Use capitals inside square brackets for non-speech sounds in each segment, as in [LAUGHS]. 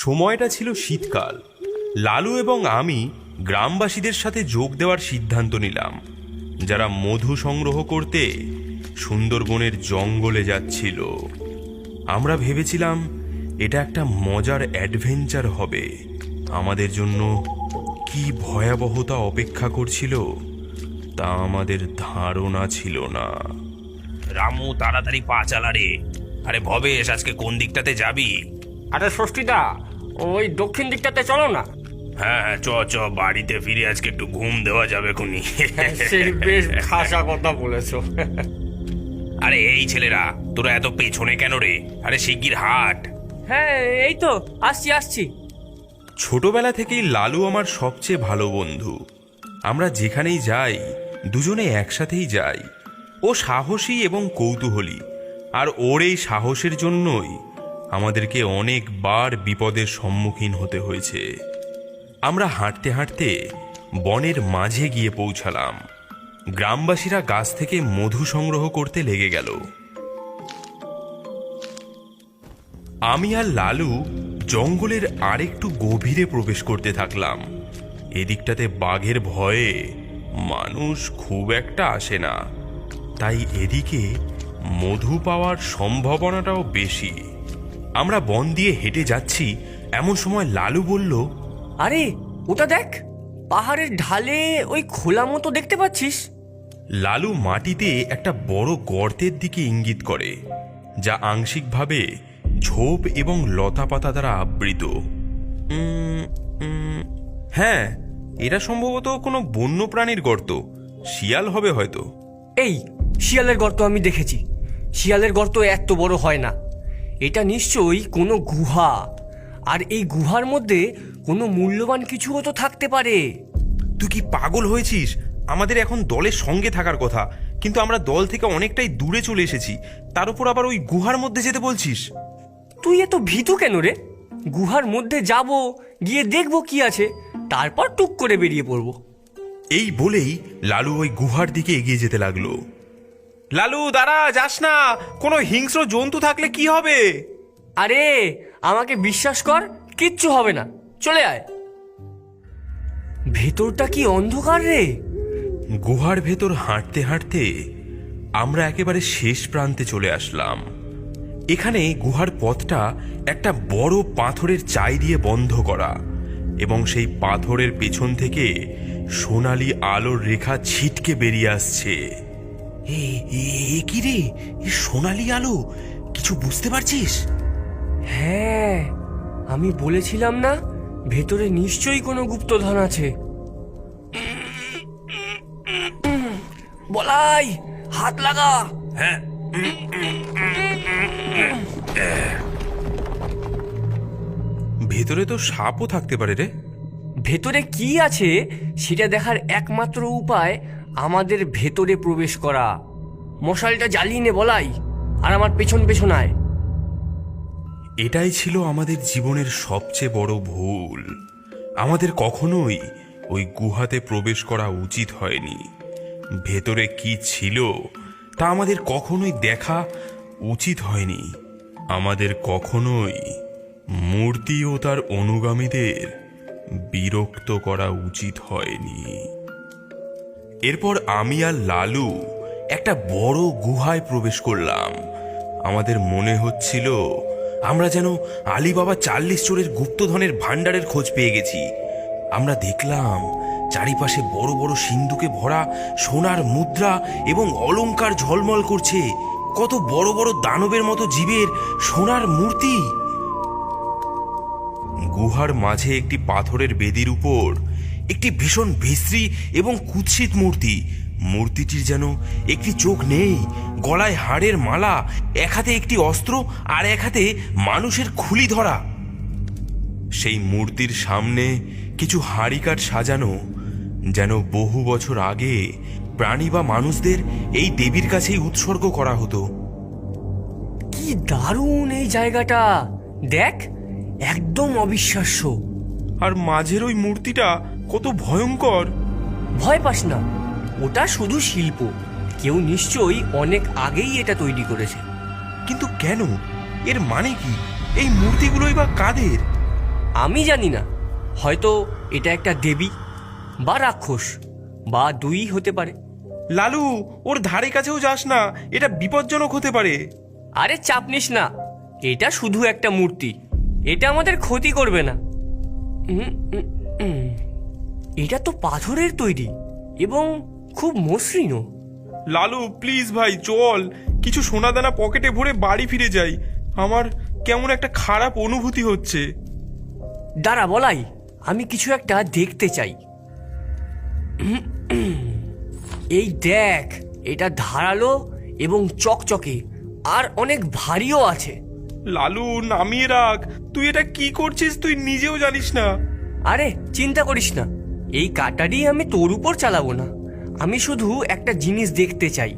সময়টা ছিল শীতকাল। লালু এবং আমি গ্রামবাসীদের সাথে যোগ দেওয়ার সিদ্ধান্ত নিলাম। যারা মধু সংগ্রহ করতে সুন্দরবনের জঙ্গলে যাচ্ছিল। আমরা ভেবেছিলাম, এটা একটা মজার অ্যাডভেঞ্চার হবে। আমাদের জন্য কি ভয়াবহতা অপেক্ষা করছিল তা আমাদের ধারণা ছিল না। রামু, তাড়াতাড়ি পা চালা রে। আরে ভবেশ, আজকে কোন দিকটাতে যাবি? আরে ষষ্ঠীদা ওই দক্ষিণ দিকটাতে চলো না। হ্যাঁ হ্যাঁ চ চ বাড়িতে ফিরে আজকে একটু ঘুম দেওয়া যাবে খুনি সেই বেশ খাসা কথা বলেছ। আরে এই ছেলেরা তোরা এত পেছনে কেন রে? আরে শিগগির হাট। হ্যাঁ এই তো আসছি আসছি। ছোটবেলা থেকেই লালু আমার সবচেয়ে ভালো বন্ধু। আমরা যেখানেই যাই দুজনে একসাথেই যাই। ও সাহসী এবং কৌতূহলী আর ওর এই সাহসের জন্যই আমাদেরকে অনেকবার বিপদের সম্মুখীন হতে হয়েছে। আমরা হাঁটতে হাঁটতে বনের মাঝে গিয়ে পৌঁছালাম। গ্রামবাসীরা গাছ থেকে মধু সংগ্রহ করতে লেগে গেল। আমি আর লালু জঙ্গলের আরেকটু গভীরে প্রবেশ করতে থাকলাম। এদিকটাতে বাঘের ভয়ে মানুষ খুব একটা আসে না। তাই এদিকে মধু পাওয়ার সম্ভাবনাটাও বেশি। আমরা বন দিয়ে হেঁটে যাচ্ছি। এমন সময় লালু বলল আরে ওটা দেখ পাহাড়ের ঢালে ওই খোলা মতো দেখতে পাচ্ছিস। লালু মাটিতে একটা বড় গর্তের দিকে ইঙ্গিত করে যা আংশিকভাবে ঝোপ এবং লতাপাতা দ্বারা আবৃত। হ্যাঁ এটা সম্ভবত কোনো বন্য প্রাণীর গর্ত শিয়াল হবে হয়তো। এই শিয়ালের গর্ত আমি দেখেছি। শিয়ালের গর্ত এত বড় হয় না। এটা নিশ্চয়ই কোনো গুহা। আর এই গুহার মধ্যে কোনো মূল্যবান কিছুও তো থাকতে পারে। তুই কি পাগল হয়েছিস? আমাদের এখন দলের সঙ্গে থাকার কথা। কিন্তু আমরা দল থেকে অনেকটাই দূরে চলে এসেছি। তার উপর আবার ওই গুহার মধ্যে যেতে বলছিস? তুই এত ভীতু কেন রে? গুহার মধ্যে যাব গিয়ে দেখব কি আছে তারপর টুক করে বেরিয়ে পড়ব। এই বলেই লালু ওই গুহার দিকে এগিয়ে যেতে লাগল। লালু দাঁড়া যাস না। কোনো হিংস্র জন্তু থাকলে কি হবে? আরে আমাকে বিশ্বাস কর কিচ্ছু হবে না। চলে আয়। ভেতরটা কি অন্ধকার রে? গুহার ভেতর হাঁটতে হাঁটতে আমরা একেবারে শেষ প্রান্তে চলে আসলাম। এখানে গুহার পথটা একটা বড় পাথরের চাই দিয়ে বন্ধ করা এবং সেই পাথরের পেছন থেকে সোনালি আলোর রেখা ছিটকে বেরিয়ে আসছে। এ কি রে? সোনালি আলো কিছু বুঝতে পারছিস? হ্যাঁ আমি বলেছিলাম না ভেতরে নিশ্চয়ই কোনো গুপ্তধন আছে। বলাই হাত লাগা। হ্যাঁ। ভেতরে তো সাপও থাকতে পারে রে। ভেতরে কি আছে সেটা দেখার একমাত্র উপায় আমাদের ভেতরে প্রবেশ করা। মশালটা জ্বালিয়ে নে বলাই, আর আমার পেছন পেছন আয় এটাই ছিল আমাদের জীবনের সবচেয়ে বড় ভুল। আমাদের কখনোই ওই গুহাতে প্রবেশ করা উচিত হয়নি। ভেতরে কি ছিল, তা আমাদের কখনোই দেখা উচিত হয়নি। আমাদের কখনোই মূর্তি ও তার অনুগামীদের বিরক্ত করা উচিত হয়নি। এরপর আমি আর লালু একটা বড় গুহায় প্রবেশ করলাম। আমাদের মনে হচ্ছিল আমরা যেন আলিবাবা চাল্লিশ চোরের গুপ্তধনের ভাণ্ডারের খোঁজ পেয়ে গেছি। আমরা দেখলাম চারিপাশে বড় বড় সিন্ধুকে ভরা সোনার মুদ্রা এবং অলঙ্কার ঝলমল করছে। কত বড় বড় দানবের মতো জীবের সোনার মূর্তি। গুহার মাঝে একটি পাথরের বেদির উপর একটি ভীষণ বিশ্রী এবং কুৎসিত মূর্তি। মূর্তিটির যেন একটি চোখ নেই গলায় হাড়ের মালা এক হাতে একটি অস্ত্র আর এক হাতে মানুষের খুলি ধরা। সেই মূর্তির সামনে কিছু হাড়িকাঠ সাজানো যেন বহু বছর আগে প্রাণী বা মানুষদের এই দেবীর কাছেই উৎসর্গ করা হতো। কি দারুণ এই জায়গাটা! দেখ একদম অবিশ্বাস্য। আর মাঝের ওই মূর্তিটা কত ভয়ঙ্কর। ভয় পাস না। ওটা শুধু শিল্প। কেউ নিশ্চয়ই অনেক আগেই এটা তৈরি করেছে। কিন্তু কেন? এর মানে কি? এই মূর্তিগুলোই বা কাদের? আমি জানি না। হয়তো এটা একটা দেবী বা রাক্ষস বা দুই হতে পারে। লালু ওর ধারে কাছেও যাস না। এটা বিপজ্জনক হতে পারে। আরে চাপ নিস না। এটা শুধু একটা মূর্তি। এটা আমাদের ক্ষতি করবে না। উম, উম। এটা তো পাথরের তৈরি এবং খুব মসৃণও লালু প্লিজ ভাই চল। কিছু সোনা দানা পকেটে ভরে বাড়ি ফিরে যাই। আমার কেমন একটা খারাপ অনুভূতি হচ্ছে। দাঁড়া বলাই আমি কিছু একটা দেখতে চাই। এই দেখ এটা ধারালো এবং চকচকে আর অনেক ভারীও আছে। লালু নামিয়ে রাখ। তুই এটা কি করছিস তুই নিজেও জানিস না। আরে চিন্তা করিস না। এই কাটারি আমি তোর উপর চালাবো না। আমি শুধু একটা জিনিস দেখতে চাই।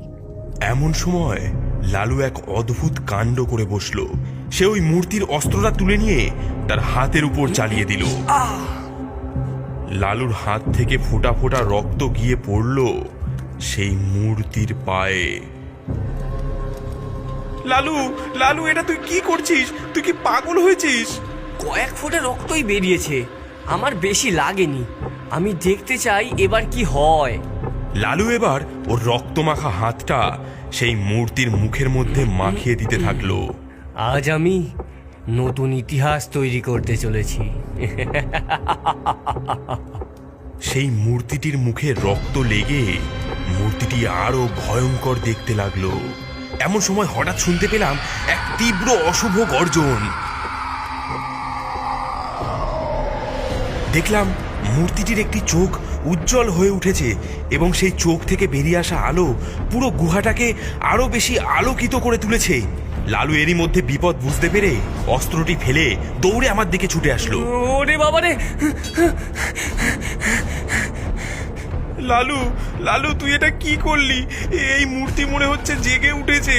এমন সময় লালু এক অদ্ভুত কাণ্ড করে বসল। সে ওই মূর্তির অস্ত্রটা তুলে নিয়ে তার হাতের উপর চালিয়ে দিল। লালুর হাত থেকে ফোটা ফোটা রক্ত গিয়ে পড়ল সেই মূর্তির পায়ে। লালু লালু এটা তুই কি করছিস? তুই কি পাগল হয়েছিস? কয়েক ফোঁটা রক্তই বেরিয়েছে। আমার বেশি লাগেনি। আমি দেখতে চাই এবার কি হয়। লালু এবার ওর রক্তমাখা হাতটা সেই মূর্তির মুখের মধ্যে মাখিয়ে দিতে থাকল। আজ আমি নতুন ইতিহাস তৈরি করতে চলেছি। সেই মূর্তিটির মুখে রক্ত লেগে মূর্তিটি আরও ভয়ঙ্কর দেখতে লাগল। এমন সময় হঠাৎ শুনতে পেলাম এক তীব্র অশুভ গর্জন। দেখলাম মূর্তিটির একটি চোখ উজ্জ্বল হয়ে উঠেছে এবং সেই চোখ থেকে বেরিয়ে আসা আলো পুরো গুহাটাকে আরও বেশি আলোকিত করে তুলেছে। লালু এরই মধ্যে বিপদ বুঝতে পেরে অস্ত্রটি ফেলে দৌড়ে আমার দিকে ছুটে আসলো। ওরে বাবারে লালু লালু তুই এটা কি করলি? এই মূর্তি মনে হচ্ছে জেগে উঠেছে।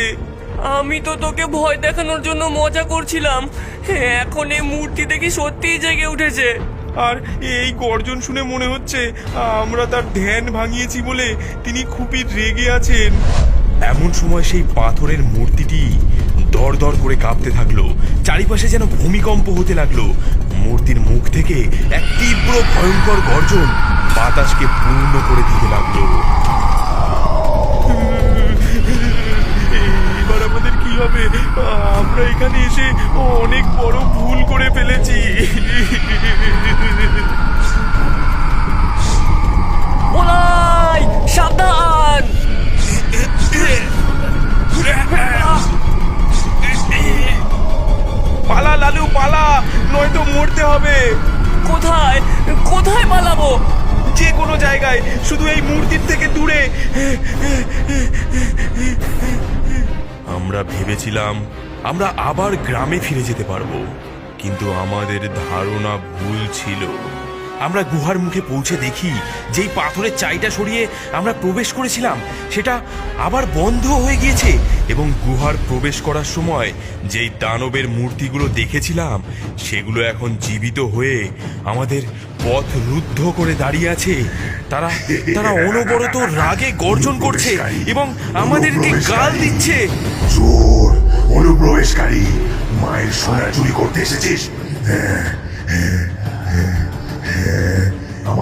আমি তো তোকে ভয় দেখানোর জন্য মজা করছিলাম। এখন এই মূর্তি দেখি সত্যিই জেগে উঠেছে। আর এই গর্জন শুনে মনে হচ্ছে, আমরা তার ধ্যান ভাঙিয়েছি বলে তিনি খুবই রেগে আছেন। এমন সময় সেই পাথরের মূর্তিটি দর দর করে কাঁপতে থাকল, চারিপাশে যেন ভূমিকম্প হতে লাগল। মূর্তির মুখ থেকে এক তীব্র ভয়ঙ্কর গর্জন বাতাসকে পূর্ণ করে দিতে লাগল। পালা নয়তো মরতে হবে। কোথায়? কোথায় পালাবো? যে কোনো জায়গায় শুধু এই মূর্তির থেকে দূরে। আমরা ভেবেছিলাম আমরা আবার গ্রামে ফিরে যেতে পারব কিন্তু আমাদের ধারণা ভুল ছিল। আমরা গুহার মুখে পৌঁছে দেখি যেই পাথরের চাইটা সরিয়ে আমরা প্রবেশ করেছিলাম সেটা আবার বন্ধ হয়ে গিয়েছে এবং গুহার প্রবেশ করার সময় যেই দানবের মূর্তিগুলো দেখেছিলাম সেগুলো এখন জীবিত হয়ে আমাদের পথ রুদ্ধ করে দাঁড়িয়ে আছে। তারা তারা অনবরত রাগে গর্জন করছে এবং আমাদেরকে গাল দিচ্ছে। চোর অনুপ্রবেশকারী মায়ের সোনা চুরি করতে এসেছিস? হ্যাঁ, হ্যাঁ।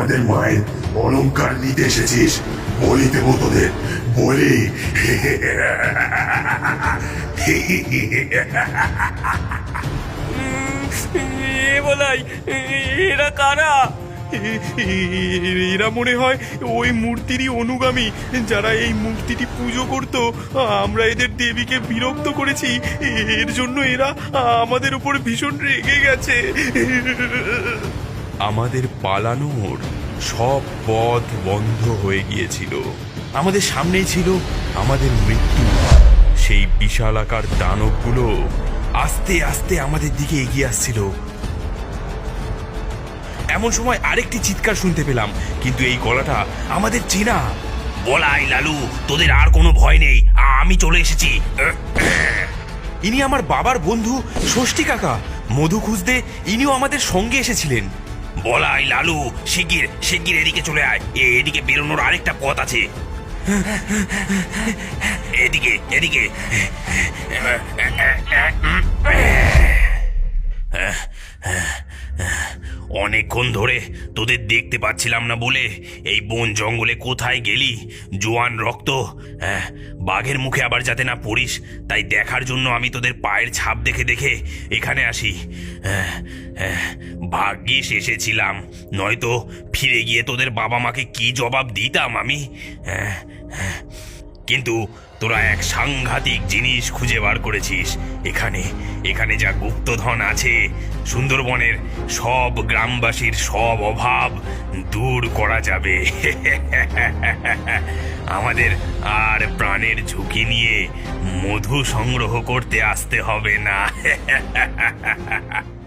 আমাদের মায়ের অলঙ্কার নিতে এসেছিস। বলি দেবো তোদের বলি। বলাই, এরা কারা? এরা মনে হয় ওই মূর্তিরই অনুগামী, যারা এই মূর্তিটি পুজো করত। আমরা এদের দেবীকে বিরক্ত করেছি। এর জন্য এরা আমাদের উপর ভীষণ রেগে গেছে। আমাদের পালানোর সব পথ বন্ধ হয়ে গিয়েছিল। আমাদের সামনেই ছিল আমাদের মৃত্যু। সেই বিশালাকার দানবগুলো আস্তে আস্তে আমাদের দিকে এগিয়ে আসছিল। এমন সময় আরেকটি চিৎকার শুনতে পেলাম, কিন্তু এই গলাটা আমাদের চেনা। বলাই লালু, তোদের আর কোনো ভয় নেই, আমি চলে এসেছি। ইনি আমার বাবার বন্ধু ষষ্ঠী কাকা, মধু খুঁজতে ইনিও আমাদের সঙ্গে এসেছিলেন। বলাই লালু শিগগির শিগগির এদিকে চলে আয়। এদিকে বেরোনোর আরেকটা পথ আছে। এদিকে এদিকে। অনেকক্ষণ ধরে তোদের দেখতে পাচ্ছিলাম না বলে এই বন জঙ্গলে কোথায় গেলি? জোয়ান রক্ত। হ্যাঁ, বাঘের মুখে আবার যাতে না পড়িস তাই দেখার জন্য আমি তোদের পায়ের ছাপ দেখে দেখে এখানে আসি। হ্যাঁ, হ্যাঁ, ভাগ্যিস এসেছিলাম। নয়তো ফিরে গিয়ে তোদের বাবা মাকে কি জবাব দিতাম আমি? হ্যাঁ, হ্যাঁ। কিন্তু তোরা এক সাংঘাতিক জিনিস খুঁজে বার করেছিস। এখানে এখানে যা গুপ্তধন আছে, সুন্দরবনের সব গ্রামবাসীর সব অভাব দূর করা যাবে। [LAUGHS] আমাদের আর প্রাণের ঝুঁকি নিয়ে মধু সংগ্রহ করতে আসতে হবে না। [LAUGHS]